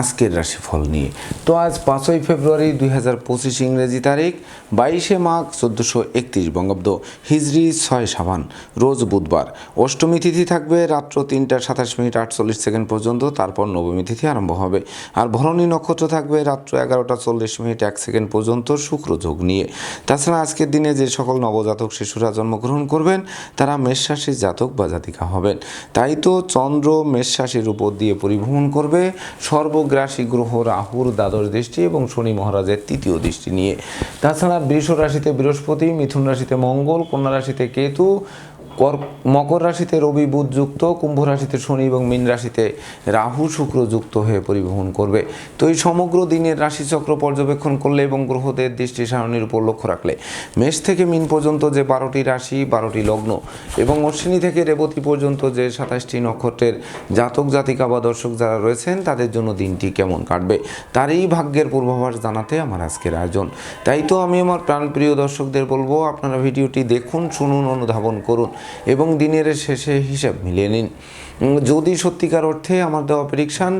আজকের রাশিফল নিয়ে। তো আজ পাঁচই ফেব্রুয়ারি দুই হাজার পঁচিশ ইংরেজি তারিখ, বাইশে মাঘ চোদ্দোশো একত্রিশ বঙ্গাব্দ, হিজরি ছয় সাবান, রোজ বুধবার। অষ্টমী তিথি থাকবে রাত্র তিনটা সাতাশ মিনিট আটচল্লিশ সেকেন্ড পর্যন্ত, তারপর নবমী তিথি আরম্ভ হবে। আর ভরণী নক্ষত্র থাকবে রাত্র এগারোটা চল্লিশ মিনিট এক সেকেন্ড পর্যন্ত শুক্র যোগ নিয়ে। তাছাড়া আজকের দিনে যে সকল নবজাতক শিশুরা জন্মগ্রহণ করবেন, তারা মেষ রাশির জাতক বা জাতিকা হবেন। তাই তো চন্দ্র মেষ রাশির উপর দিয়ে পরিভ্রমণ করবে সর্বগ্রাসী গ্রহ রাহুর দ্বাদশ দৃষ্টি এবং শনি মহারাজের তৃতীয় দৃষ্টি নিয়ে। তাছাড়া বৃষ রাশিতে বৃহস্পতি, মিথুন রাশিতে মঙ্গল, কন্যা রাশিতে কেতু মকর রাশিতে রবি, বুধ যুক্ত, কুম্ভ রাশিতে শনি এবং মীন রাশিতে রাহু, শুক্র যুক্ত হয়ে পরিবহন করবে। তো এই সমগ্র দিনের রাশিচক্র পর্যবেক্ষণ করলে এবং গ্রহদের দৃষ্টি সারণীর উপর লক্ষ্য রাখলে, মেষ থেকে মিন পর্যন্ত যে বারোটি রাশি, বারোটি লগ্ন এবং অশ্বিনী থেকে রেবতী পর্যন্ত যে সাতাশটি নক্ষত্রের জাতক, জাতিকা বা দর্শক যারা রয়েছেন, তাদের জন্য দিনটি কেমন কাটবে? তারই ভাগ্যের পূর্বাভাস জানাতে আমার আজকের আয়োজন। তাই তো আমি আমার প্রাণপ্রিয় দর্শকদের বলব, আপনারা ভিডিওটি দেখুন, শুনুন, অনুধাবন করুন। এবং দিনের শেষে হিসাব মিলিয়ে নিন। যদি সত্যিকার অর্থে আমার দেওয়া প্রেডিকশান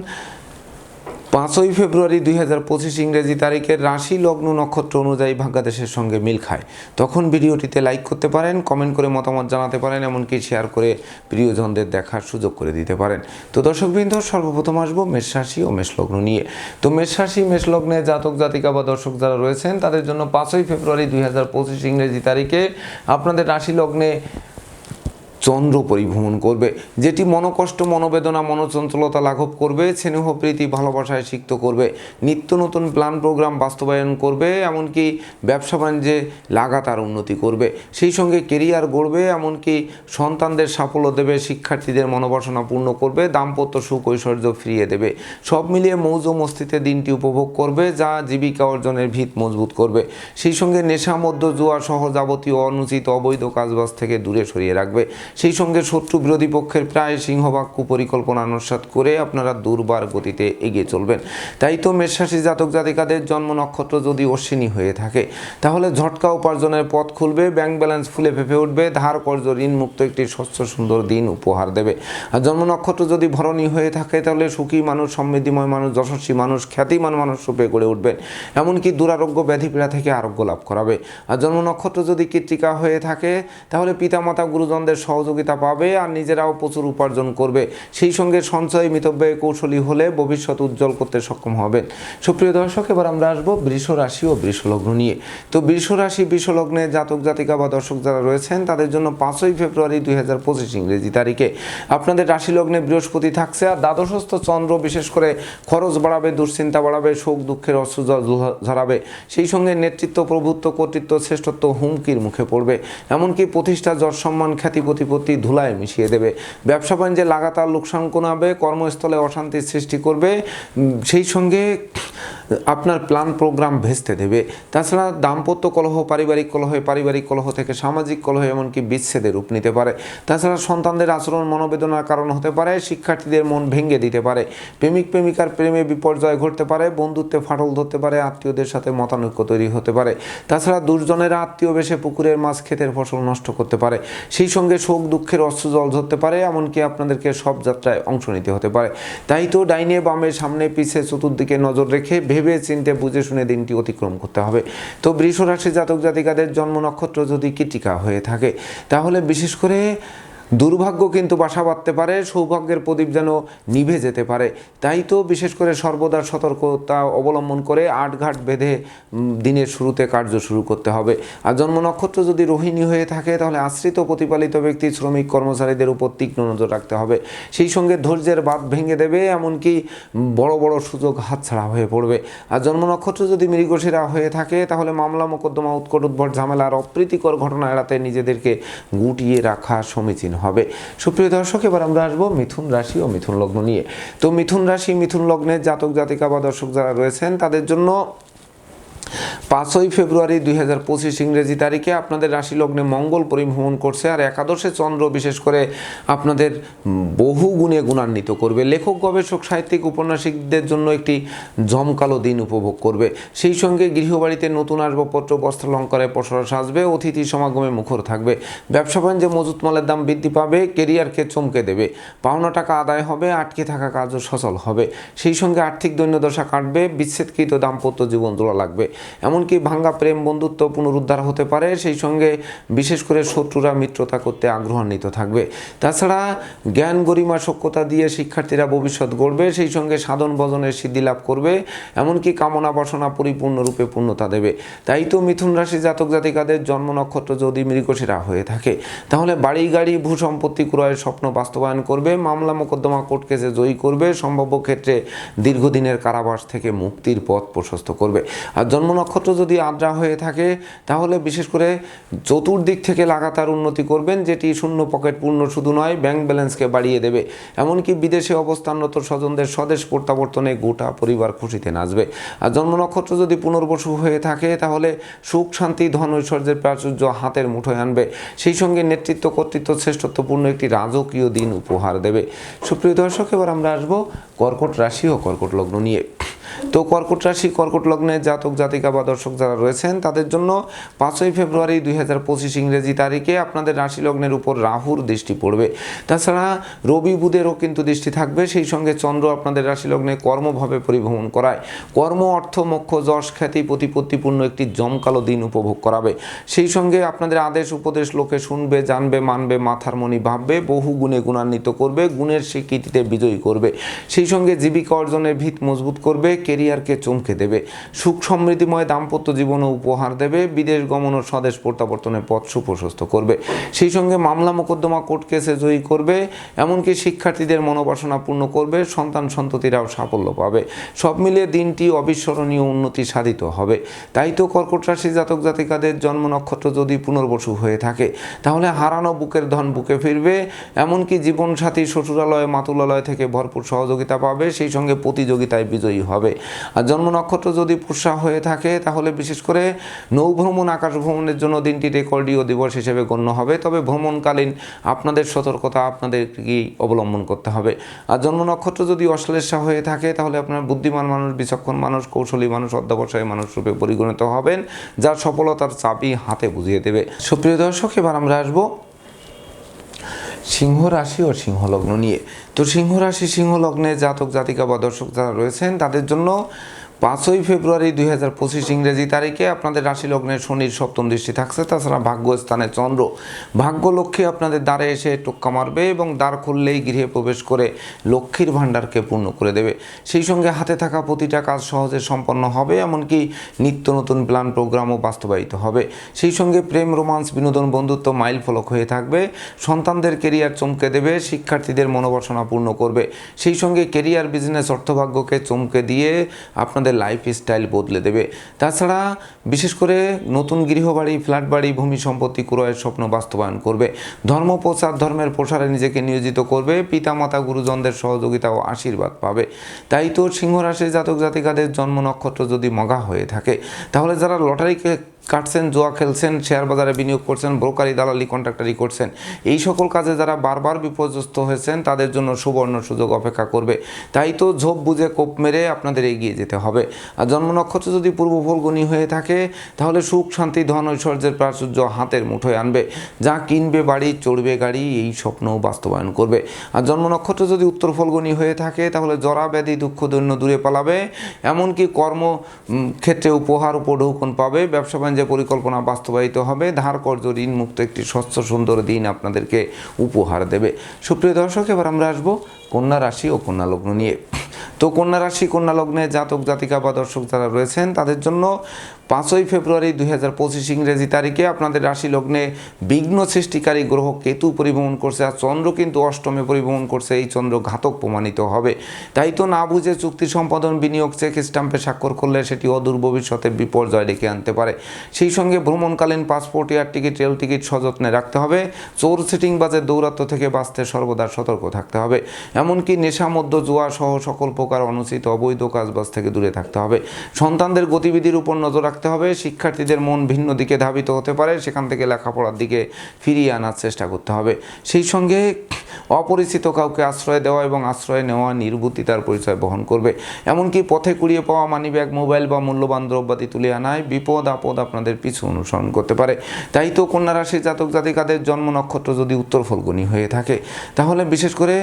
পাঁচই ফেব্রুয়ারি দুই হাজার পঁচিশ ইংরেজি তারিখের রাশি লগ্ন নক্ষত্র অনুযায়ী ভাগ্যাদেশের সঙ্গে মিল খায়। তখন ভিডিওটিতে লাইক করতে পারেন কমেন্ট করে মতামত জানাতে পারেন, এমনকি শেয়ার করে প্রিয়জনদের দেখার সুযোগ করে দিতে পারেন। তো দর্শকবৃন্দ, সর্বপ্রথম আসব মেষ রাশি ও মেষ লগ্ন নিয়ে। তো মেষ রাশি, মেষ লগ্নে জাতক, জাতিকা বা দর্শক যারা রয়েছেন, তাদের জন্য পাঁচই ফেব্রুয়ারি দুই হাজার পঁচিশ ইংরেজি তারিখে আপনাদের রাশি লগ্নে চন্দ্র পরিভ্রমণ করবে। যেটি মনোকষ্ট, মনোবেদনা, মনোচঞ্চলতা লাঘব করবে, স্নেহ, প্রীতি, ভালোবাসায় সিক্ত করবে। নিত্য নতুন প্ল্যান, প্রোগ্রাম বাস্তবায়ন করবে, এমনকি ব্যবসা বাণিজ্যে লাগাতার উন্নতি করবে। সেই সঙ্গে কেরিয়ার গড়বে, এমনকি সন্তানদের সাফল্য দেবে, শিক্ষার্থীদের মনোবাসনা পূর্ণ করবে, দাম্পত্য সুখ ঐশ্বর্য ফিরিয়ে দেবে। সব মিলিয়ে মৌজ মস্তিতে দিনটি উপভোগ করবে, যা জীবিকা অর্জনের ভিত মজবুত করবে। সেই সঙ্গে নেশা মধ্য জুয়া সহ যাবতীয় অনুচিত, অবৈধ কাজবাজ থেকে দূরে সরিয়ে রাখবে। সেই সঙ্গে শত্রু বিরোধী পক্ষের প্রায় সিংহভাগ কুপরিকল্পনা অনুসাদ করে আপনারা দুর্বার গতিতে এগিয়ে চলবেন। তাই তো মেষরাশি জাতক জাতিকাদের জন্ম নক্ষত্র যদি অশ্বিনী হয়ে থাকে, তাহলে ঝটকা উপার্জনের পথ খুলবে, ব্যাংক ব্যালেন্স ফুলে ফেপে উঠবে, ধার কর্য ঋণ মুক্ত একটি স্বচ্ছ সুন্দর দিন উপহার দেবে। আর জন্ম নক্ষত্র যদি ভরণী হয়ে থাকে, তাহলে সুখী মানুষ, সমৃদ্ধিময় মানুষ, যশস্বী মানুষ, খ্যাতিমান মানুষ রূপে গড়ে উঠবেন। এমনকি দুরারোগ্য ব্যাধি পীড়া থেকে আরোগ্য লাভ করাবে। আর জন্ম নক্ষত্র যদি কৃত্তিকা হয়ে থাকে, তাহলে পিতামাতা, গুরুজনদের সহযোগিতা পাবে আর নিজেরাও প্রচুর উপার্জন করবে। সেই সঙ্গে সঞ্চয় মিতব্যয় কৌশলী হলে ভবিষ্যৎ উজ্জ্বল করতে সক্ষম হবেন। সুপ্রিয় দর্শক, এবার আমরা আসব বৃষ রাশি ও বৃষলগ্ন নিয়ে। তো বৃষ রাশি, বৃষ লগ্নে জাতক, জাতিকা বা দর্শক যারা রয়েছেন, তাদের জন্য পাঁচই ফেব্রুয়ারি দুই হাজার পঁচিশ ইংরেজি তারিখে। আপনাদের রাশি লগ্নে বৃহস্পতি থাকছে আর দ্বাদশস্থ চন্দ্র বিশেষ করে খরচ বাড়াবে, দুশ্চিন্তা বাড়াবে, শোক, দুঃখের অশ্রুজল ঝরাবে। সেই সঙ্গে নেতৃত্ব, প্রভুত্ব, কর্তৃত্ব, শ্রেষ্ঠত্ব হুমকির মুখে পড়বে। এমনকি প্রতিষ্ঠা যশ সম্মান, খ্যাতি প্রতিপত্তি ধুলায় মিশিয়ে দেবে। ব্যবসা বাণিজ্যে লাগাতার লোকসান কোনাবে কর্মস্থলে অশান্তির সৃষ্টি করবে সেই সঙ্গে আপনার প্ল্যান প্রোগ্রাম ভেস্তে দেবে। তাছাড়া দাম্পত্য কলহ, পারিবারিক কলহে, পারিবারিক কলহ থেকে সামাজিক কলহ এমনকি বিচ্ছেদের রূপ নিতে পারে। তাছাড়া সন্তানদের আচরণ মনোবেদনার কারণ হতে পারে, শিক্ষার্থীদের মন ভেঙে দিতে পারে। প্রেমিক, প্রেমিকার প্রেমে বিপর্যয় ঘটতে পারে, বন্ধুত্বে ফাটল ধরতে পারে, আত্মীয়দের সাথে মতানৈক্য তৈরি হতে পারে। তাছাড়া দুর্জনেরা আত্মীয় বেশে পুকুরের মাছ, ক্ষেতের ফসল নষ্ট করতে পারে। সেই সঙ্গে শোক, দুঃখের অস্ত্র জল ধরতে পারে, এমনকি আপনাদেরকে সব যাত্রায় অংশ নিতে হতে পারে। তাই তো ডাইনে বামে সামনে পিছে চতুর্দিকে নজর রেখে ভেবে চিনতে বুঝে শুনে দিনটি অতিক্রম করতে হবে। তো বৃষ রাশি জাতক জাতিকাদের জন্ম নক্ষত্র যদি কীটিকা হয়ে থাকে, তাহলে বিশেষ করে দুর্ভাগ্য কিন্তু বাসা বাঁধতে পারে, সৌভাগ্যের প্রদীপ যেন নিভে যেতে পারে। তাই তো বিশেষ করে সর্বদা সতর্কতা অবলম্বন করে আটঘাট বেঁধে দিনের শুরুতে কার্য শুরু করতে হবে। আর জন্ম নক্ষত্র যদি রোহিণী হয়ে থাকে, তাহলে আশ্রিত প্রতিপালিত ব্যক্তি, শ্রমিক, কর্মচারীদের উপর তীক্ষ্ণ নজর রাখতে হবে। সেই সঙ্গে ধৈর্যের বাদ ভেঙে দেবে, এমনকি বড় বড় সুযোগ হাতছাড়া হয়ে পড়বে। আর জন্ম নক্ষত্র যদি মৃগশিরা হয়ে থাকে, তাহলে মামলা, মোকদ্দমা, উৎকট উদ্ভট ঝামেলার অপ্রীতিকর ঘটনা এড়াতে নিজেদেরকে গুটিয়ে রাখা সমীচীন হবে। সুপ্রিয় দর্শক, এবার আমরা আসব মিথুন রাশি ও মিথুন লগ্ন নিয়ে। তো মিথুন রাশি, মিথুন লগ্নের জাতক জাতিকা বা দর্শক যারা রয়েছেন, তাদের জন্য পাঁচই ফেব্রুয়ারি দুই হাজার পঁচিশ ইংরেজি তারিখে আপনাদের রাশি লগ্নে মঙ্গল পরিভ্রমণ করছে আর একাদশে চন্দ্র বিশেষ করে আপনাদের বহু গুণে গুণান্বিত করবে। লেখক, গবেষক, সাহিত্যিক, উপন্যাসিকদের জন্য একটি জমকালো দিন উপভোগ করবে। সেই সঙ্গে গৃহবাড়িতে নতুন আসবাবপত্র, বস্ত্রালঙ্কারে পসরা সাজবে, অতিথি সমাগমে মুখর থাকবে। ব্যবসা বাণিজ্যে মজুত মালের দাম বৃদ্ধি পাবে, কেরিয়ারকে চমকে দেবে। পাওনা টাকা আদায় হবে, আটকে থাকা কাজও সচল হবে। সেই সঙ্গে আর্থিক দৈন্যদশা কাটবে, বিচ্ছেদকৃত দাম্পত্য জীবন তোলা লাগবে। এমনকি ভাঙ্গা প্রেম বন্ধুত্ব পুনরুদ্ধার হতে পারে, সেই সঙ্গে বিশেষ করে শত্রুরা মিত্রতা করতে আগ্রহান্বিত থাকবে। তাছাড়া জ্ঞান গরিমা সক্ষতা দিয়ে শিক্ষার্থীরা ভবিষ্যৎ গড়বে, সেই সঙ্গে সাধন ভজনের সিদ্ধি লাভ করবে, এমনকি কামনা বাসনা পরিপূর্ণরূপে পূর্ণতা দেবে। তাই তো মিথুন রাশি জাতক জাতিকাদের জন্ম নক্ষত্র যদি মৃগশিরা হয়ে থাকে, তাহলে বাড়ি গাড়ি, ভূ সম্পত্তি ক্রয়ের স্বপ্ন বাস্তবায়ন করবে, মামলা মোকদ্দমা কোর্ট কেসে জয়ী করবে, সম্ভাব্য ক্ষেত্রে দীর্ঘদিনের কারাবাস থেকে মুক্তির পথ প্রশস্ত করবে। আর জন্ম নক্ষত্র যদি আদ্রা হয়ে থাকে, তাহলে বিশেষ করে চতুর্দিক থেকে লাগাতার উন্নতি করবেন, যেটি শূন্য পকেট পূর্ণ শুধু নয় ব্যাংক ব্যালেন্সকে বাড়িয়ে দেবে। এমনকি বিদেশে অবস্থানরত স্বজনদের স্বদেশ প্রত্যাবর্তনে গোটা পরিবার খুশিতে নাচবে। আর জন্ম নক্ষত্র যদি পুনর্বসু হয়ে থাকে, তাহলে সুখ, শান্তি, ধন ঐশ্বর্যের প্রাচুর্য হাতের মুঠোয় আনবে। সেই সঙ্গে নেতৃত্ব, কর্তৃত্ব, শ্রেষ্ঠত্বপূর্ণ একটি রাজকীয় দিন উপহার দেবে। সুপ্রিয় দর্শক, এবার আমরা আসব কর্কট রাশি ও কর্কট লগ্ন নিয়ে। তো কর্কট রাশি, কর্কট লগ্নে জাতক, জাতিকা বা দর্শক যারা রয়েছেন, তাদের জন্য পাঁচই ফেব্রুয়ারি দুই হাজার পঁচিশ ইংরেজি তারিখে আপনাদের রাশি লগ্নের উপর রাহুর দৃষ্টি পড়বে। তাছাড়া রবি বুধেরও কিন্তু দৃষ্টি থাকবে, সেই সঙ্গে চন্দ্র আপনাদের রাশি লগ্নে কর্মভাবে পরিভ্রমণ করায়। কর্ম, অর্থ, মোক্ষ, যশ, খ্যাতি, প্রতিপত্তিপূর্ণ একটি জমকালো দিন উপভোগ করাবে। সেই সঙ্গে আপনাদের আদেশ, উপদেশ লোকে শুনবে, জানবে, মানবে, মাথার মনি ভাববে, বহু গুণে গুণান্বিত করবে, গুণের স্বীকৃতিতে বিজয়ী করবে। সেই সঙ্গে জীবিকা অর্জনের ভিত মজবুত করবে কেরিয়ারকে চমকে দেবে। সুখ সমৃদ্ধিময় দাম্পত্য জীবনও উপহার দেবে। বিদেশ গমন ও স্বদেশ প্রত্যাবর্তনের পথ সুপ্রশস্ত করবে। সেই সঙ্গে মামলা মোকদ্দমা কোর্ট কেসে জয়ী করবে। এমনকি শিক্ষার্থীদের মনোবাসনা পূর্ণ করবে। সন্তান সন্ততিরাও সাফল্য পাবে। সব মিলিয়ে দিনটি অবিস্মরণীয় উন্নতি সাধিত হবে। তাই তো কর্কট রাশি জাতক জাতিকাদের জন্ম নক্ষত্র যদি পুনর্বসু হয়ে থাকে, তাহলে হারানো বুকের ধন বুকে ফিরবে। এমনকি জীবনসাথী শ্বশুরালয়, মাতুলালয় থেকে ভরপুর সহযোগিতা পাবে। সেই সঙ্গে প্রতিযোগিতায় বিজয়ী হবে। আর জন্ম নক্ষত্র যদি পুষা হয়ে থাকে, তাহলে বিশেষ করে নৌভ্রমণ আকাশ ভ্রমণের জন্য দিনটি রেকর্ডীয় দিবস হিসেবে গণ্য হবে। তবে ভ্রমণকালীন আপনাদের সতর্কতা আপনাদের কি অবলম্বন করতে হবে। আর জন্ম নক্ষত্র যদি অশ্লেষা হয়ে থাকে, তাহলে আপনার বুদ্ধিমান মানুষ, বিচক্ষণ মানুষ, কৌশলী মানুষ, অধ্যবসায়ী মানুষ রূপে পরিগণিত হবেন, যার সফলতার চাবি হাতে বুঝিয়ে দেবে। সুপ্রিয় দর্শক, এবার আমরা আসব সিংহ রাশি ও সিংহ লগ্ন নিয়ে। তো সিংহ রাশি সিংহ লগ্নে জাতক, জাতিকা বা দর্শক যারা রয়েছেন, তাদের জন্য পাঁচই ফেব্রুয়ারি দুই হাজার পঁচিশ ইংরেজি তারিখে আপনাদের রাশি লগ্নের শনির সপ্তম দৃষ্টি থাকছে, তাছাড়া ভাগ্যস্থানে চন্দ্র। ভাগ্য লক্ষ্মী আপনাদের দ্বারে এসে টোক্কা মারবে এবং দ্বার খুললেই গৃহে প্রবেশ করে লক্ষ্মীর ভাণ্ডারকে পূর্ণ করে দেবে। সেই সঙ্গে হাতে থাকা প্রতিটা কাজ সহজে সম্পন্ন হবে, এমনকি নিত্য নতুন প্ল্যান প্রোগ্রামও বাস্তবায়িত হবে। সেই সঙ্গে প্রেম, রোমান্স, বিনোদন, বন্ধুত্ব মাইল ফলক হয়ে থাকবে। সন্তানদের কেরিয়ার চমকে দেবে, শিক্ষার্থীদের মনোবাসনা পূর্ণ করবে। সেই সঙ্গে কেরিয়ার, বিজনেস, অর্থভাগ্যকে চমকে দিয়ে আপনাদের লাইফ স্টাইল বদলে দেবে। তাছাড়া বিশেষ করে নতুন গৃহবাড়ি ফ্ল্যাট বাড়ি ভূমি সম্পত্তি ক্রয়ের স্বপ্ন বাস্তবায়ন করবে। ধর্ম, প্রচার, ধর্মের প্রসারে নিজেকে নিয়োজিত করবে। পিতামাতা, গুরুজনদের সহযোগিতা ও আশীর্বাদ পাবে। তাই তো সিংহ রাশির জাতক জাতিকাদের জন্ম নক্ষত্র যদি মগা হয়ে থাকে, তাহলে যারা লটারিকে কাটছেন, জোয়া খেলছেন শেয়ার বাজারে বিনিয়োগ করছেন ব্রোকারি দালালি কন্ট্রাক্টারি করছেন, এই সকল কাজে যারা বারবার বিপর্যস্ত হয়েছেন, তাদের জন্য সুবর্ণ সুযোগ অপেক্ষা করবে। তাই তো ঝোপ বুঝে কোপ মেরে আপনাদের এগিয়ে যেতে হবে। আর জন্ম নক্ষত্র যদি পূর্ব ফলগুনি হয়ে থাকে, তাহলে সুখ, শান্তি, ধন, ঐশ্বর্যের প্রাচুর্য হাতের মুঠোয় আনবে। যা কিনবে বাড়ি, চড়বে গাড়ি, এই স্বপ্ন বাস্তবায়ন করবে। আর জন্ম নক্ষত্র যদি উত্তর ফলগুনি হয়ে থাকে, তাহলে জরা ব্যাধি দুঃখ দৈন্য দূরে পালাবে। এমনকি কর্ম ক্ষেত্রে উপহার উপঢৌকন পাবে। ব্যবসা বাণিজ্য পরিকল্পনা বাস্তবায়িত হবে। ধার কর্য ঋণ মুক্ত একটি স্বচ্ছ সুন্দর দিন আপনাদেরকে উপহার দেবে। সুপ্রিয় দর্শক, এবার আমরা আসব কন্যা রাশি ও কন্যা লগ্ন নিয়ে। তো কন্যা রাশি, কন্যা লগ্নে জাতক জাতিকা বা দর্শক যারা রয়েছেন, তাদের জন্য পাঁচই ফেব্রুয়ারি দুই হাজার পঁচিশ ইংরেজি তারিখে আপনাদের রাশি লগ্নে বিঘ্ন সৃষ্টিকারী গ্রহ কেতু পরিভ্রমণ করছে আর চন্দ্র কিন্তু অষ্টমে পরিভ্রমণ করছে, এই চন্দ্র ঘাতক প্রমাণিত হবে। তাই তো না বুঝে চুক্তি সম্পাদন, বিনিয়োগ, চেক স্টাম্পে স্বাক্ষর করলে সেটি অদূর ভবিষ্যতে বিপর্যয় ডেকে আনতে পারে। সেই সঙ্গে ভ্রমণকালীন passport, air ticket, rail ticket সযত্নে রাখতে হবে। চোর সিটিং বাজের দৌরাত্ম থেকে বাঁচতে সর্বদা সতর্ক থাকতে হবে। এমনকি নেশা মধ্য জুয়া সহ সকল প্রকার অনুচিত অবৈধ কাজবাজ থেকে দূরে থাকতে হবে। সন্তানদের গতিবিধির উপর নজর রাখতে রাখতে হবে। শিক্ষার্থীদের মন ভিন্ন দিকে ধাবিত হতে পারে, সেখান থেকে লেখাপড়ার দিকে ফিরিয়ে আনার চেষ্টা করতে হবে। সেই সঙ্গে অপরিচিত কাউকে আশ্রয় দেওয়া এবং আশ্রয় নেওয়া নির্বুদ্ধিতার পরিচয় বহন করবে। এমনকি পথে কুড়িয়ে পাওয়া মানিব্যাগ, মোবাইল বা মূল্যবান দ্রব্যাদি তুলে আনায় বিপদ আপদ আপনাদের পিছু অনুসরণ করতে পারে। তাই তো কন্যা রাশির জাতক জাতিকাদের জন্ম নক্ষত্র যদি উত্তর ফলগুনি হয়ে থাকে, তাহলে বিশেষ করে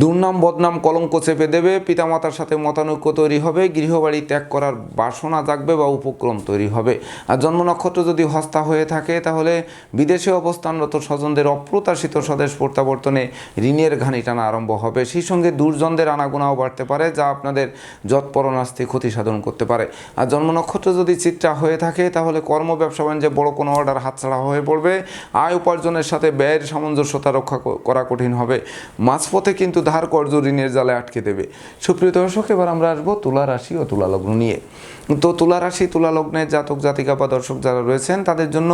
দুর্নাম, বদনাম, কলঙ্ক চেপে দেবে, পিতামাতার সাথে মতানৈক্য তৈরি হবে, গৃহবাড়ি ত্যাগ করার বাসনা জাগবে বা উপক্রম তৈরি হবে। আর জন্ম নক্ষত্র যদি হস্তা হয়ে থাকে, তাহলে বিদেশে অবস্থানরত স্বজনদের অপ্রত্যাশিত স্বদেশ প্রত্যাবর্তনে ঋণের ঘানি টানা আরম্ভ হবে। সেই সঙ্গে দুর্জনদের আনাগোনাও বাড়তে পারে, যা আপনাদের যৎপরণাস্তি ক্ষতি সাধন করতে পারে। আর জন্ম নক্ষত্র যদি চিত্রা হয়ে থাকে, তাহলে কর্ম, ব্যবসা বাণিজ্যে বড় কোনো অর্ডার হাতছাড়া হয়ে পড়বে। আয় উপার্জনের সাথে ব্যয়ের সামঞ্জস্যতা রক্ষা করা কঠিন হবে। মাঝপথে কিন্তু ধার কর্জ ঋণের জালে আটকে দেবে। সুপ্রিয় দর্শক, এবার আমরা আসব তুলা রাশি ও তুলা লগ্ন নিয়ে। তো তুলা রাশি তুলা লগ্নের জাতক, জাতিকা বা দর্শক যারা রয়েছেন, তাদের জন্য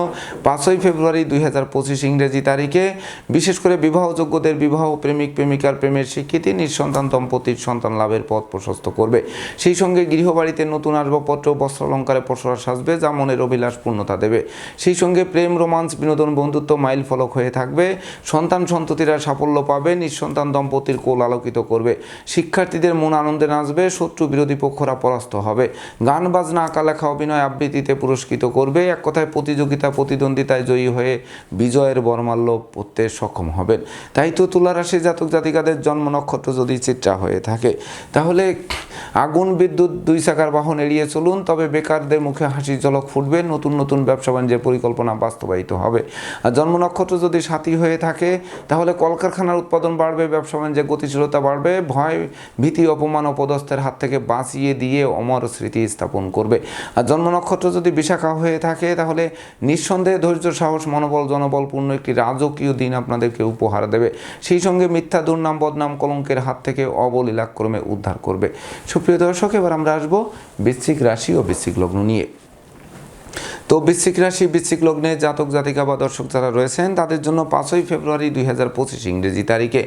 পাঁচই ফেব্রুয়ারি দুই হাজার পঁচিশ ইংরেজি তারিখে বিশেষ করে বিবাহযোগ্যদের বিবাহ প্রেমিক, প্রেমিকার প্রেমের স্বীকৃতি, নিঃসন্তান, দম্পতির সন্তান লাভের পথ প্রশস্ত করবে। সেই সঙ্গে গৃহবাড়িতে নতুন আসবাবপত্র, বস্ত্র অলঙ্কারে পসরা সাজবে, যা মনের অভিলাষ পূর্ণতা দেবে। সেই সঙ্গে প্রেম, রোমান্স, বিনোদন, বন্ধুত্ব মাইল ফলক হয়ে থাকবে। সন্তান সন্ততিরা সাফল্য পাবে, নিঃসন্তান দম্পতির কোল আলোকিত করবে। শিক্ষার্থীদের মন আনন্দে নাচবে, শত্রু বিরোধী পক্ষরা পরাস্ত হবে। গান বাজনা আঁকা লেখা অভিনয় আবৃত্তিতে পুরস্কৃত করবে। এক কথায় প্রতিযোগিতা, প্রতিদ্বন্দ্বিতায় জয়ী হয়ে বিজয়ের বর্মাল্য পড়তে সক্ষম হবেন। তাই তো তুলা রাশি জাতক জাতিকাদের জন্ম নক্ষত্র যদি চিত্রা হয়ে থাকে, তাহলে আগুন, বিদ্যুৎ, দুই চাকার বাহন এড়িয়ে চলুন। তবে বেকারদের মুখে হাসির ঝলক ফুটবে। নতুন নতুন ব্যবসা বাণিজ্যের পরিকল্পনা বাস্তবায়িত হবে। আর জন্ম নক্ষত্র যদি সাথী হয়ে থাকে, তাহলে কলকারখানার উৎপাদন বাড়বে, ব্যবসা বাণিজ্যের গতিশীলতা বাড়বে। ভয়, ভীতি, অপমান অপদস্থের হাত থেকে বাঁচিয়ে দিয়ে অমর স্মৃতি স্থাপন করবে। আর জন্ম নক্ষত্র যদি বিশাখা হয়ে থাকে, তাহলে নিঃসন্দেহে ধৈর্য, সাহস, মনোবল, জনবলপূর্ণ একটি রাজকীয় দিন আপনাদেরকে উপহার দেবে। সেই সঙ্গে মিথ্যা, দুর্নাম, বদনাম, কলঙ্কের হাত থেকে অবলীলাক্রমে উদ্ধার করবে। সুপ্রিয় দর্শক, এবার আমরা আসব বৃশ্চিক রাশি ও বৃশ্চিক লগ্ন নিয়ে। তো বৃশ্চিক রাশি, বৃশ্চিক লগ্নে জাতক, জাতিকা বা দর্শক যারা রয়েছেন, তাদের জন্য পাঁচই ফেব্রুয়ারি দুই হাজার পঁচিশ ইংরেজি তারিখে।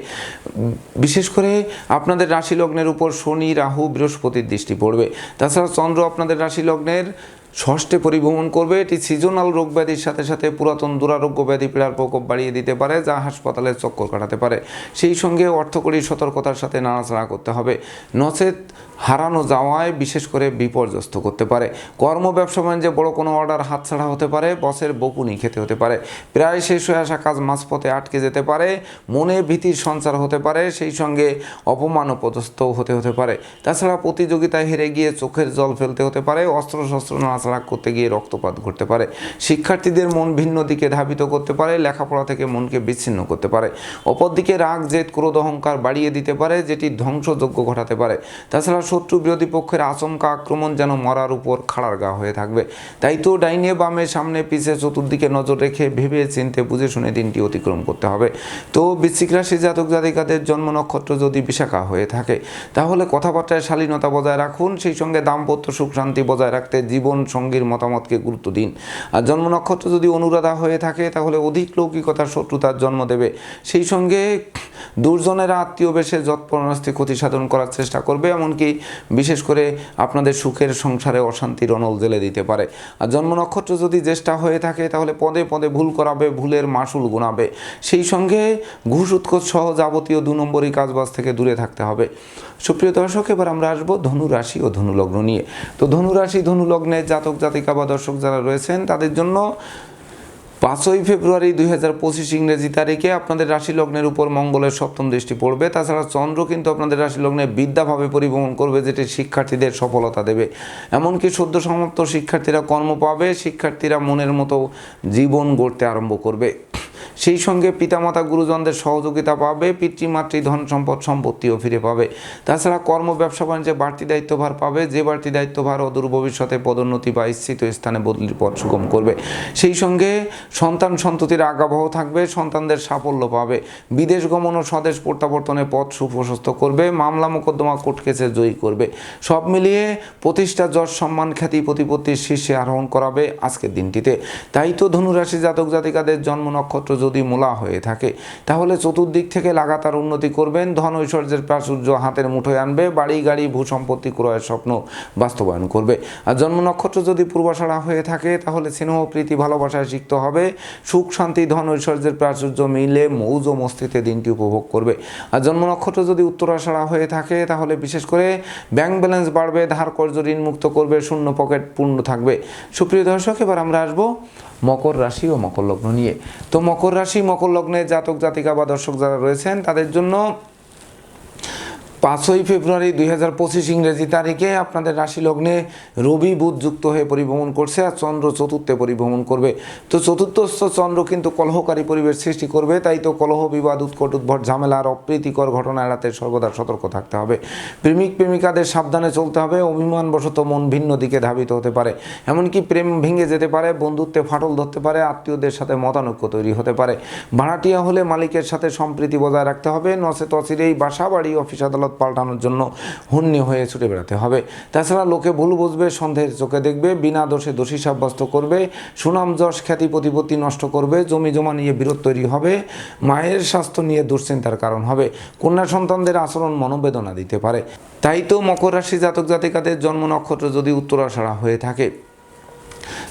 বিশেষ করে আপনাদের রাশি লগ্নের উপর শনি, রাহু, বৃহস্পতির দৃষ্টি পড়বে। তাছাড়া চন্দ্র আপনাদের রাশি লগ্নের ষষ্ঠে পরিভ্রমণ করবে। এটি সিজনাল রোগ ব্যাধির সাথে সাথে পুরাতন দুরারোগ্য ব্যাধি পীড়ার প্রকোপ বাড়িয়ে দিতে পারে, যা হাসপাতালের চক্কর কাটাতে পারে। সেই সঙ্গে অর্থকরী সতর্কতার সাথে নাড়াচাড়া করতে হবে। নচেত হারানো যাওয়ায় বিশেষ করে বিপর্যস্ত করতে পারে। কর্ম ব্যবসা বাণিজ্যে বড় কোনো অর্ডার হাতছাড়া হতে পারে, বসের বকুনি খেতে হতে পারে। প্রায় শেষ হয়ে আসা কাজ মাঝপথে আটকে যেতে পারে, মনে ভীতির সঞ্চার হতে পারে, সেই সঙ্গে অপমান পদস্থ হতে হতে পারে। তাছাড়া প্রতিযোগিতায় হেরে গিয়ে চোখের জল ফেলতে হতে পারে অস্ত্র শস্ত্র নাড়াচাড়া করতে গিয়ে রক্তপাত ঘটতে পারে। শিক্ষার্থীদের মন ভিন্ন দিকে ধাবিত করতে পারে, লেখাপড়া থেকে মনকে বিচ্ছিন্ন করতে পারে। অপরদিকে রাগ, জেদ, ক্রোধ, অহংকার বাড়িয়ে দিতে পারে, যেটি ধ্বংসযোগ্য ঘটাতে পারে। তাছাড়া শত্রু বিরোধী পক্ষের আচমকা আক্রমণ যেন মরার উপর খাড়ার গা হয়ে থাকবে। তাই তো ডাইনে বামে সামনে পিছে চতুর্দিকে নজর রেখে ভেবে চিনতে বুঝে শুনে দিনটি অতিক্রম করতে হবে। তো বৃশ্চিক রাশি জাতক জাতিকাদের জন্ম নক্ষত্র যদি বিশাখা হয়ে থাকে, তাহলে কথাবার্তায় শালীনতা বজায় রাখুন, সেই সঙ্গে দাম্পত্য সুখ শান্তি বজায় রাখতে জীবন সঙ্গীর মতামতকে গুরুত্ব দিন। আর জন্ম নক্ষত্র যদি অনুরাধা হয়ে থাকে, তাহলে অধিক লৌকিকতার শত্রুতার জন্ম দেবে। সেই সঙ্গে দুর্জনেরা আত্মীয় বেশে যৎপরণাস্তি ক্ষতি সাধন করার চেষ্টা করবে, এমনকি বিশেষ করে আপনাদের সুখের সংসারে অশান্তির অনল জেলে দিতে পারে। আর জন্ম নক্ষত্র যদি জ্যেষ্ঠা হয়ে থাকে, তাহলে পদে পদে ভুল করাবে, ভুলের মাসুল গুণাবে সেই সঙ্গে ঘুষ, উৎকোচ সহ যাবতীয় দু নম্বরই কাজবাজ থেকে দূরে থাকতে হবে। সুপ্রিয় দর্শক, এবার আমরা আসব ধনু রাশি ও ধনুলগ্ন নিয়ে। তো ধনু রাশি ধনু লগ্নের জাতক জাতিকা বা দর্শক যারা রয়েছেন, তাদের জন্য পাঁচই ফেব্রুয়ারি দুই হাজার পঁচিশ ইংরেজি তারিখে আপনাদের রাশি লগ্নের উপর মঙ্গলের সপ্তম দৃষ্টি পড়বে। তাছাড়া চন্দ্র কিন্তু আপনাদের রাশি লগ্নে বিদ্যাভাবে পরিভ্রমণ করবে, যেটি শিক্ষার্থীদের সফলতা দেবে। এমনকি সদ্য সমাপ্ত শিক্ষার্থীরা কর্ম পাবে, শিক্ষার্থীরা মনের মতো জীবন গড়তে আরম্ভ করবে। সেই সঙ্গে পিতামাতা গুরুজনদের সহযোগিতা পাবে, পিতৃমাতৃ ধন সম্পদ সম্পত্তিও ফিরে পাবে। তাছাড়া কর্ম, ব্যবসা, বাণিজ্যে বাড়তি দায়িত্বভার পাবে, যে বাড়তি দায়িত্বভার অদূর ভবিষ্যতে পদোন্নতি বা ইচ্ছিত স্থানে বদলির পথ সুগম করবে। সেই সঙ্গে সন্তান সন্ততির আগাবহ থাকবে, সন্তানদের সাফল্য পাবে। বিদেশ গমন ও স্বদেশ প্রত্যাবর্তনের পথ সুপ্রশস্ত করবে, মামলা মোকদ্দমা কোর্ট জয়ী করবে। সব মিলিয়ে প্রতিষ্ঠা যশ সম্মান খ্যাতি প্রতিপত্তির শীর্ষে আরোহণ করাবে আজকের দিনটিতে। তাই তো ধনুরাশি জাতক জাতিকাদের জন্ম নক্ষত্র যদি মূলা হয়ে থাকে, তাহলে চতুর্দিক থেকে লাগাতার উন্নতি করবেন। ধন ঐশ্বর্যের প্রাচুর্য হাতের মুঠোয় আনবে, বাড়ি, গাড়ি ভূ সম্পত্তি ক্রয়ের স্বপ্ন বাস্তবায়ন করবে। আর জন্ম নক্ষত্র যদি পূর্বাষাঢ়া হয়ে থাকে, তাহলে স্নেহ, প্রীতি, ভালোবাসায় সিক্ত হবে। সুখ, শান্তি, ধন ঐশ্বর্যের প্রাচুর্য মিলে মৌজ ও মস্তিতে দিনটি উপভোগ করবে। আর জন্ম নক্ষত্র যদি উত্তরাষাঢ়া হয়ে থাকে, তাহলে বিশেষ করে ব্যাংক ব্যালেন্স বাড়বে, ধার কর্য ঋণ মুক্ত করবে, শূন্য পকেট পূর্ণ থাকবে। সুপ্রিয় দর্শক, এবার আমরা আসব মকর রাশি ও মকর লগ্ন নিয়ে। তো মকর রাশি মকর লগ্নে জাতক জাতিকা বা দর্শক যারা রয়েছেন তাদের জন্য পাঁচই ফেব্রুয়ারি দুই হাজার পঁচিশ ইংরেজি তারিখে আপনাদের রাশি লগ্নে রবি বুধ যুক্ত হয়ে পরিভ্রমণ করছে আর চন্দ্র চতুর্থে পরিভ্রমণ করবে। তো চতুর্থস্থ চন্দ্র কিন্তু কলহকারী পরিবেশ সৃষ্টি করবে, তাই তো কলহ, বিবাদ, উৎকট, উদ্ভট, ঝামেলা আর অপ্রীতিকর ঘটনা এড়াতে সর্বদা সতর্ক থাকতে হবে। প্রেমিক, প্রেমিকাদের সাবধানে চলতে হবে, অভিমানবশত মন ভিন্ন দিকে ধাবিত হতে পারে। এমনকি প্রেম ভেঙে যেতে পারে, বন্ধুত্বে ফাটল ধরতে পারে, আত্মীয়দের সাথে মতানৈক্য তৈরি হতে পারে। ভাড়াটিয়া হলে মালিকের সাথে সম্প্রীতি বজায় রাখতে হবে নচে তচিরেই বাসা, বাড়ি, অফিস, আদালত পাল্টানোর জন্য হুন্নি হয়ে ছুটে বেড়াতে হবে। তাছাড়া লোকে ভুল বুঝবে, সন্দেহের চোখে দেখবে, বিনা দোষে দোষী সাব্যস্ত করবে, সুনাম যশ, খ্যাতি, প্রতিপত্তি নষ্ট করবে, জমি জমা নিয়ে বিরোধ তৈরি হবে, মায়ের স্বাস্থ্য নিয়ে দুশ্চিন্তার কারণ হবে, কন্যা সন্তানদের আচরণ মনোবেদনা দিতে পারে। তাই তো মকর রাশি জাতক জাতিকাদের জন্ম নক্ষত্র যদি উত্তরাষাঢ়া হয়ে থাকে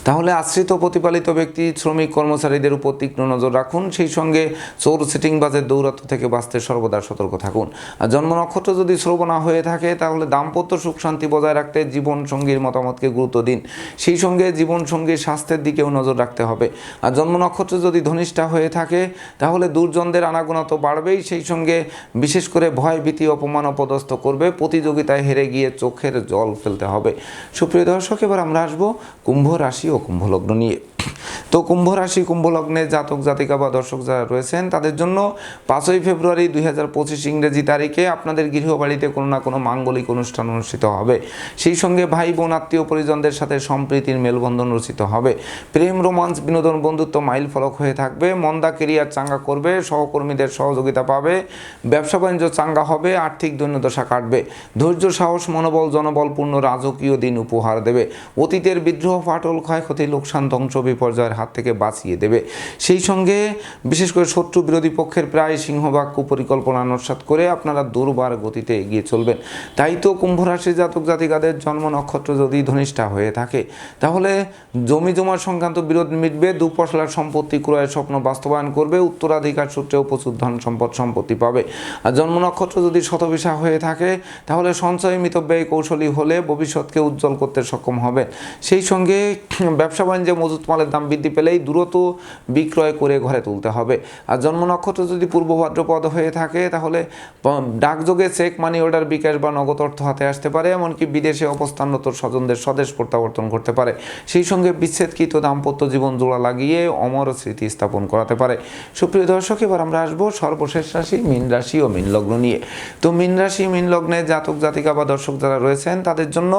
তাহলে আশ্রিত প্রতিপালিত ব্যক্তি, শ্রমিক, কর্মচারীদের উপর তীক্ষ্ণ নজর রাখুন। সেই সঙ্গে চোর সিটিংবাজের দৌরাত্ম থেকে বাঁচতে সর্বদা সতর্ক থাকুন। আর জন্ম নক্ষত্র যদি শ্রবণা হয়ে থাকে, তাহলে দাম্পত্য সুখ শান্তি বজায় রাখতে জীবন সঙ্গীর মতামতকে গুরুত্ব দিন। সেই সঙ্গে জীবন সঙ্গীর স্বাস্থ্যের দিকেও নজর রাখতে হবে। আর জন্ম নক্ষত্র যদি ধনিষ্ঠা হয়ে থাকে, তাহলে দুর্জনদের আনাগোনা তো বাড়বেই। সেই সঙ্গে বিশেষ করে ভয়, ভীতি, অপমান অপদস্থ করবে। প্রতিযোগিতায় হেরে গিয়ে চোখের জল ফেলতে হবে। সুপ্রিয় দর্শক, এবার আমরা আসব কুম্ভ রাশি ও কুম্ভ লগ্ন নিয়ে তো কুম্ভ রাশি, কুম্ভ লগ্নে জাতক, জাতিকা বা দর্শক যারা রয়েছেন, তাদের জন্য পাঁচই ফেব্রুয়ারি দুই হাজার পঁচিশ ইংরেজি তারিখে আপনাদের গৃহবাড়িতে কোনো না কোনো মাঙ্গলিক অনুষ্ঠান অনুষ্ঠিত হবে। সেই সঙ্গে ভাই বোন আত্মীয় পরিজনদের সাথে সম্প্রীতির মেলবন্ধন রচিত হবে। প্রেম, রোমান্স, বিনোদন, বন্ধুত্ব মাইল ফলক হয়ে থাকবে। মন্দা কেরিয়ার চাঙ্গা করবে, সহকর্মীদের সহযোগিতা পাবে, ব্যবসা বাণিজ্য চাঙ্গা হবে, আর্থিক দৈন্যদশা কাটবে। ধৈর্য, সাহস, মনোবল, জনবলপূর্ণ রাজকীয় দিন উপহার দেবে। অতীতের বিদ্রোহ, ফাটল, ক্ষয়ক্ষতি, লোকসান, ধ্বংস বিপর্যয়ের হাত থেকে বাঁচিয়ে দেবে। সেই সঙ্গে বিশেষ করে শত্রু বিরোধী পক্ষের প্রায় সিংহবাগ কুপরিকল্পনা নস্বাত করে আপনারা দুর্বার গতিতে এগিয়ে চলবেন। তাই তো কুম্ভ রাশি জাতক জাতিকাদের জন্ম নক্ষত্র যদি ধনিষ্ঠা হয়ে থাকে, তাহলে জমি জমার সংক্রান্ত বিরোধ মিটবে, দুপশলার সম্পত্তি ক্রয়ের স্বপ্ন বাস্তবায়ন করবে, উত্তরাধিকার সূত্রেও প্রচুর ধন সম্পদ সম্পত্তি পাবে। আর জন্ম নক্ষত্র যদি শতবিশা হয়ে থাকে, তাহলে সঞ্চয় মিতব্যয় কৌশলী হলে ভবিষ্যৎকে উজ্জ্বল করতে সক্ষম হবে সেই সঙ্গে ব্যবসা বাণিজ্যে মজুত মালের দাম বৃদ্ধি পেলেই দ্রুত বিক্রয় করে ঘরে তুলতে হবে। আর জন্ম নক্ষত্র যদি পূর্ব ভাদ্রপদ হয়ে থাকে, তাহলে ডাকযোগে চেক মানি অর্ডার বিকাশ বা নগদ অর্থ হাতে আসতে পারে, এমনকি বিদেশে অবস্থানরত স্বজনদের স্বদেশ প্রত্যাবর্তন করতে পারে। সেই সঙ্গে বিচ্ছেদকৃত দাম্পত্য জীবন জোড়া লাগিয়ে অমর স্মৃতি স্থাপন করাতে পারে। সুপ্রিয় দর্শক, এবার আমরা আসব সর্বশেষ রাশি, মীন রাশি ও মীন লগ্ন নিয়ে। তো মীন রাশি, মীন লগ্নে জাতক, জাতিকা বা দর্শক যারা রয়েছেন, তাদের জন্য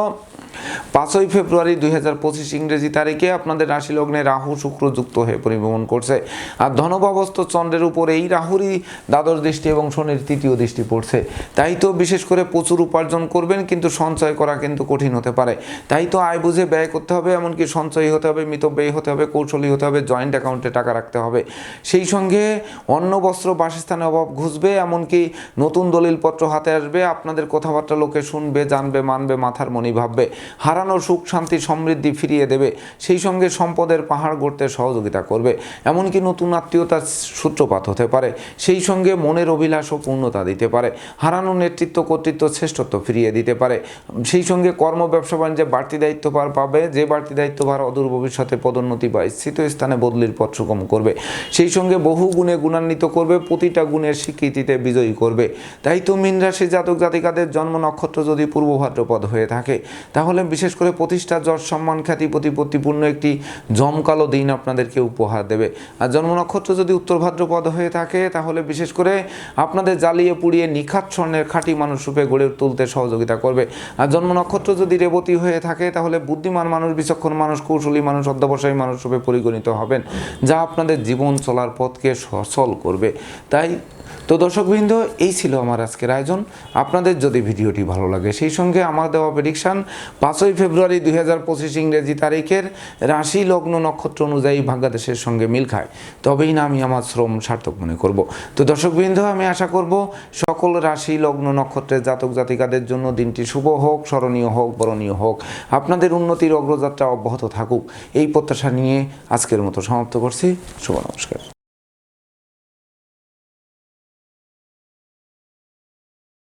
পাঁচই ফেব্রুয়ারি দুই হাজার পঁচিশ ইংরেজি তারিখে আপনাদের রাশি লগ্নে রাহু শুক্র যুক্ত হয়ে পরিভ্রমণ করছে। আর ধনভাবস্থ চন্দ্রের উপর এই রাহুরই দ্বাদশ দৃষ্টি এবং শনির তৃতীয় দৃষ্টি পড়ছে। তাই তো বিশেষ করে প্রচুর উপার্জন করবেন, কিন্তু সঞ্চয় করা কিন্তু কঠিন হতে পারে। তাই তো আয় বুঝে ব্যয় করতে হবে, এমনকি সঞ্চয়ী হতে হবে, মিতব্যয়ী হতে হবে, কৌশলী হতে হবে, জয়েন্ট অ্যাকাউন্টে টাকা রাখতে হবে। সেই সঙ্গে অন্ন, বস্ত্র বাসস্থানে অভাব ঘুষবে, এমনকি নতুন দলিলপত্র হাতে আসবে, আপনাদের কথাবার্তা লোকে শুনবে, জানবে, মানবে, মাথার মনি ভাববে। হারানো সুখ, শান্তি, সমৃদ্ধি ফিরিয়ে দেবে। সেই সঙ্গে সম্পদের পাহাড় গড়তে সহযোগিতা করবে, এমনকি নতুন আত্মীয়তার সূত্রপাত হতে পারে। সেই সঙ্গে মনের অভিলাষ ও পূর্ণতা দিতে পারে, হারানো নেতৃত্ব কর্তৃত্ব শ্রেষ্ঠত্ব ফিরিয়ে দিতে পারে। সেই সঙ্গে কর্ম, ব্যবসা, বাণিজ্যে বাড়তি দায়িত্ব দায়িত্বভার পাবে, যে বাড়তি দায়িত্ব দায়িত্বভার অদূর ভবিষ্যতে পদোন্নতি বা স্থিত স্থানে বদলির পথ সুগম করবে। সেই সঙ্গে বহু গুণে গুণান্বিত করবে, প্রতিটা গুণের স্বীকৃতিতে বিজয়ী করবে। তাই তো মীন রাশি জাতক জাতিকাদের জন্ম নক্ষত্র যদি পূর্ব ভাদ্রপদ হয়ে থাকে, তাহলে বিশেষ করে প্রতিষ্ঠা, যশ, সম্মান, খ্যাতি, প্রতিপত্তিপূর্ণ একটি জমকালো দিন আপনাদেরকে উপহার দেবে। আর জন্ম নক্ষত্র যদি উত্তর ভাদ্রপদ হয়ে থাকে, তাহলে বিশেষ করে আপনাদের জ্বালিয়ে পুড়িয়ে নিখাত স্বর্ণের খাঁটি মানুষ রূপে গড়ে তুলতে সহযোগিতা করবে। আর জন্ম নক্ষত্র যদি রেবতী হয়ে থাকে, তাহলে বুদ্ধিমান মানুষ, বিচক্ষণ মানুষ, কৌশলী মানুষ, অধ্যবসায়ী মানুষ রূপে পরিগণিত হবেন, যা আপনাদের জীবন চলার পথকে সচল করবে। তাই তো দর্শকবৃন্দ, এই ছিল আমার আজকের আয়োজন। আপনাদের যদি ভিডিওটি ভালো লাগে, সেই সঙ্গে আমার দেওয়া প্রেডিকশান পাঁচই ফেব্রুয়ারি দুই হাজার পঁচিশ ইংরেজি তারিখের রাশি লগ্ন নক্ষত্র অনুযায়ী ভাগ্যাদেশের সঙ্গে মিল খায়। তবেই না আমি আমার শ্রম সার্থক মনে করব। তো দর্শকবৃন্দ, আমি আশা করব সকল রাশি, লগ্ন, নক্ষত্রের জাতক জাতিকাদের জন্য দিনটি শুভ হোক, স্মরণীয় হোক, বরণীয় হোক। আপনাদের উন্নতির অগ্রযাত্রা অব্যাহত থাকুক। এই প্রত্যাশা নিয়ে আজকের মতো সমাপ্ত করছি। শুভ নমস্কার।